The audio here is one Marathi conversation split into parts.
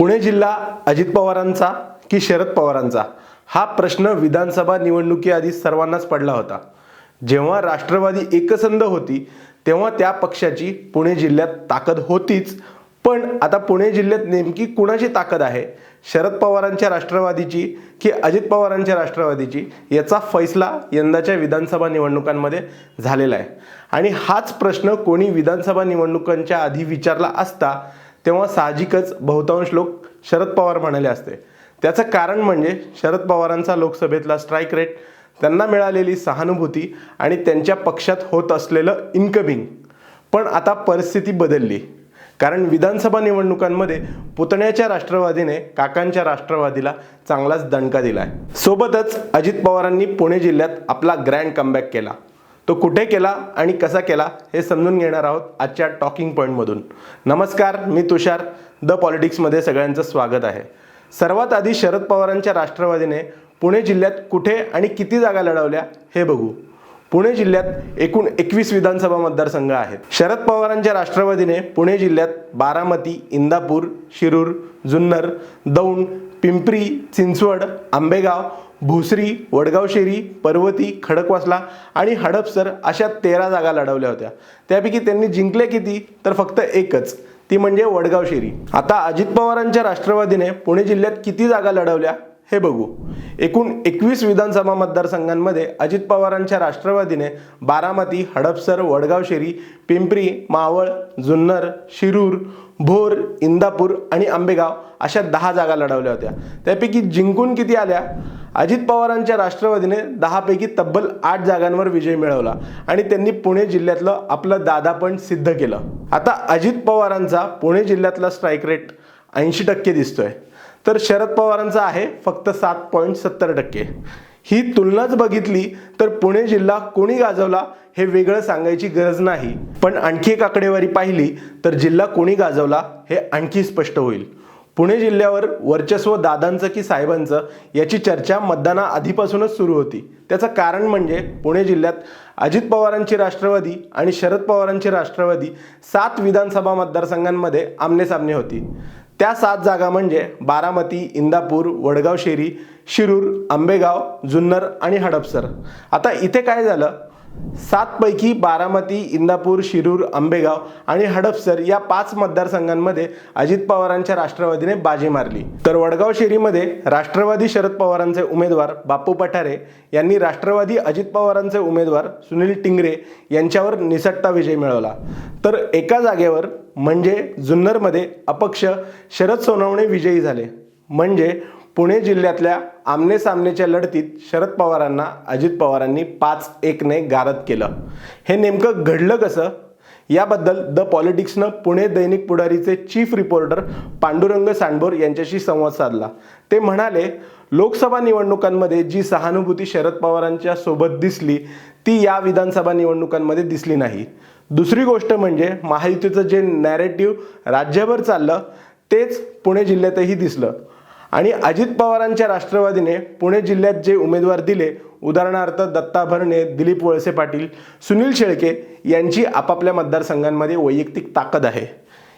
पुणे जिल्हा अजित पवारांचा की शरद पवारांचा? हा प्रश्न विधानसभा निवडणुकीआधी सर्वांनाच पडला होता. जेव्हा राष्ट्रवादी एकसंध होती तेव्हा त्या पक्षाची पुणे जिल्ह्यात ताकद होतीच. पण आता पुणे जिल्ह्यात नेमकी कुणाची ताकद आहे? शरद पवारांच्या राष्ट्रवादीची की अजित पवारांच्या राष्ट्रवादीची? याचा फैसला यंदाच्या विधानसभा निवडणुकांमध्ये झालेला आहे. आणि हाच प्रश्न कोणी विधानसभा निवडणुकांच्या आधी विचारला असता तेव्हा साहजिकच बहुतांश लोक शरद पवार म्हणाले असते. त्याचं कारण म्हणजे शरद पवारांचा लोकसभेतला स्ट्राईक रेट त्यांना मिळालेली सहानुभूती आणि त्यांच्या पक्षात होत असलेलं इन्कमिंग पण आता परिस्थिती बदलली. कारण विधानसभा निवडणुकांमध्ये पुतण्याच्या राष्ट्रवादीने काकांच्या राष्ट्रवादीला चांगलाच दणका दिलाय. सोबतच अजित पवारांनी पुणे जिल्ह्यात आपला ग्रँड कमबॅक केला. तो कुठे केला आणि कसा केला हे समजून घेणार आहोत आजच्या टॉकिंग पॉईंटमधून नमस्कार मी तुषार. द पॉलिटिक्समध्ये सगळ्यांचं स्वागत आहे. सर्वात आधी शरद पवारांच्या राष्ट्रवादीने पुणे जिल्ह्यात कुठे आणि किती जागा लढवल्या हे बघू. पुणे जिल्ह्यात एकूण एकवीस विधानसभा मतदारसंघ आहेत. शरद पवारांच्या राष्ट्रवादीने पुणे जिल्ह्यात बारामती इंदापूर शिरूर जुन्नर दौंड पिंपरी चिंचवड आंबेगाव भुसरी वडगावशेरी पर्वती खडकवासला आणि हडपसर अशा तेरा जागा लढवल्या होत्या. त्यापैकी त्यांनी जिंकले किती? तर फक्त एकच. ती म्हणजे वडगावशेरी आता अजित पवारांच्या राष्ट्रवादीने पुणे जिल्ह्यात किती जागा लढवल्या? हे बघू. एकूण एकवीस विधानसभा मतदारसंघांमध्ये अजित पवारांच्या राष्ट्रवादीने बारामती हडपसर वडगावशेरी पिंपरी मावळ जुन्नर शिरूर भोर इंदापूर आणि आंबेगाव अशा दहा जागा लढवल्या होत्या. त्यापैकी जिंकून किती आल्या? अजित पवारांच्या राष्ट्रवादीने दहापैकी तब्बल आठ जागांवर विजय मिळवला आणि त्यांनी पुणे जिल्ह्यातलं आपलं दादापण सिद्ध केलं. आता अजित पवारांचा पुणे जिल्ह्यातला स्ट्राईक रेट ऐंशी टक्के दिसतोय. तर शरद पवारांचा आहे फक्त सात पॉईंट सत्तर टक्के. ही तुलनाच बघितली तर पुणे जिल्हा कोणी गाजवला हे वेगळं सांगायची गरज नाही. पण आणखी एक आकडेवारी पाहिली तर जिल्हा कोणी गाजवला हे आणखी स्पष्ट होईल. पुणे जिल्ह्यावर वर्चस्व दादांचं की साहेबांचं याची चर्चा मतदाना आधीपासूनच सुरू होती. त्याचं कारण म्हणजे पुणे जिल्ह्यात अजित पवारांची राष्ट्रवादी आणि शरद पवारांची राष्ट्रवादी सात विधानसभा मतदारसंघांमध्ये आमनेसामने होती. त्या सात जागा म्हणजे बारामती इंदापूर वडगाव शेरी शिरूर आंबेगाव जुन्नर आणि हडपसर. आता इथे काय झालं? सातपैकी बारामती इंदापूर शिरूर आंबेगाव आणि हडपसर या पाच मतदारसंघांमध्ये अजित पवारांच्या राष्ट्रवादीने बाजी मारली. तर वडगाव शेरीमध्ये राष्ट्रवादी शरद पवारांचे उमेदवार बापू पठारे यांनी राष्ट्रवादी अजित पवारांचे उमेदवार सुनील टिंगरे यांच्यावर निसटता विजय मिळवला. तर एका जागेवर म्हणजे जुन्नरमध्ये अपक्ष शरद सोनवणे विजयी झाले. म्हणजे पुणे जिल्ह्यातल्या आमने सामनेच्या लढतीत शरद पवारांना अजित पवारांनी पाच एकने गारद केलं. हे नेमकं घडलं कसं? याबद्दल द पॉलिटिक्सनं पुणे दैनिक पुढारीचे चीफ रिपोर्टर पांडुरंग सांडभोर यांच्याशी संवाद साधला. ते म्हणाले लोकसभा निवडणुकांमध्ये जी सहानुभूती शरद पवारांच्या सोबत दिसली ती या विधानसभा निवडणुकांमध्ये दिसली नाही. दुसरी गोष्ट म्हणजे महायुतीचं जे नॅरेटिव्ह राज्यभर चाललं तेच पुणे जिल्ह्यातही दिसलं. आणि अजित पवारांच्या राष्ट्रवादीने पुणे जिल्ह्यात जे उमेदवार दिले उदाहरणार्थ दत्ता भरणे दिलीप वळसे पाटील सुनील शेळके यांची आपापल्या मतदारसंघांमध्ये वैयक्तिक ताकद आहे.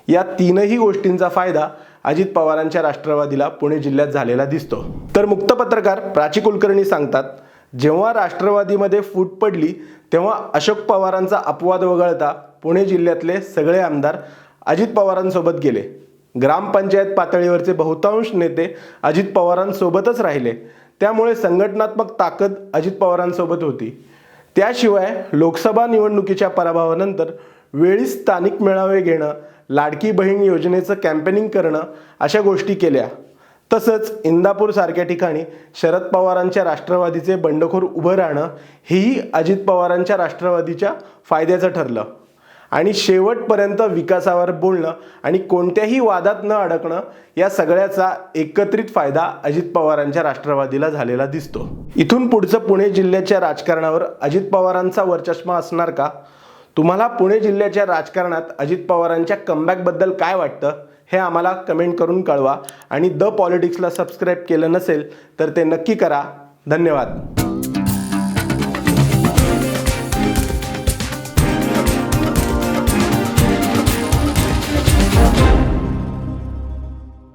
या तीनही गोष्टींचा फायदा अजित पवारांच्या राष्ट्रवादीला पुणे जिल्ह्यात झालेला दिसतो. तर मुक्त पत्रकार प्राची कुलकर्णी सांगतात जेव्हा राष्ट्रवादीमध्ये फूट पडली तेव्हा अशोक पवारांचा अपवाद वगळता पुणे जिल्ह्यातले सगळे आमदार अजित पवारांसोबत गेले. ग्रामपंचायत पातळीवरचे बहुतांश नेते अजित पवारांसोबतच राहिले. त्यामुळे संघटनात्मक ताकद अजित पवारांसोबत होती. त्याशिवाय लोकसभा निवडणुकीच्या पराभवानंतर वेळी स्थानिक मेळावे घेणं लाडकी बहीण योजनेचं कॅम्पेनिंग करणं अशा गोष्टी केल्या. तसंच इंदापूर सारख्या ठिकाणी शरद पवारांच्या राष्ट्रवादीचे बंडखोर उभं राहणं हेही अजित पवारांच्या राष्ट्रवादीच्या फायद्याचं ठरलं. आणि शेवटपर्यंत विकासावर बोलणं आणि कोणत्याही वादात न अडकणं या सगळ्याचा एकत्रित फायदा अजित पवारांच्या राष्ट्रवादीला झालेला दिसतो. इथून पुढचं पुणे जिल्ह्याच्या राजकारणावर अजित पवारांचा वर्चष्मा असणार का? तुम्हाला पुणे जिल्ह्याच्या राजकारणात अजित पवारांच्या कमबॅकबद्दल काय वाटतं? हे आम्हाला कमेंट करून कळवा. आणि द पॉलिटिक्सला सबस्क्राईब केलं नसेल तर ते नक्की करा. धन्यवाद.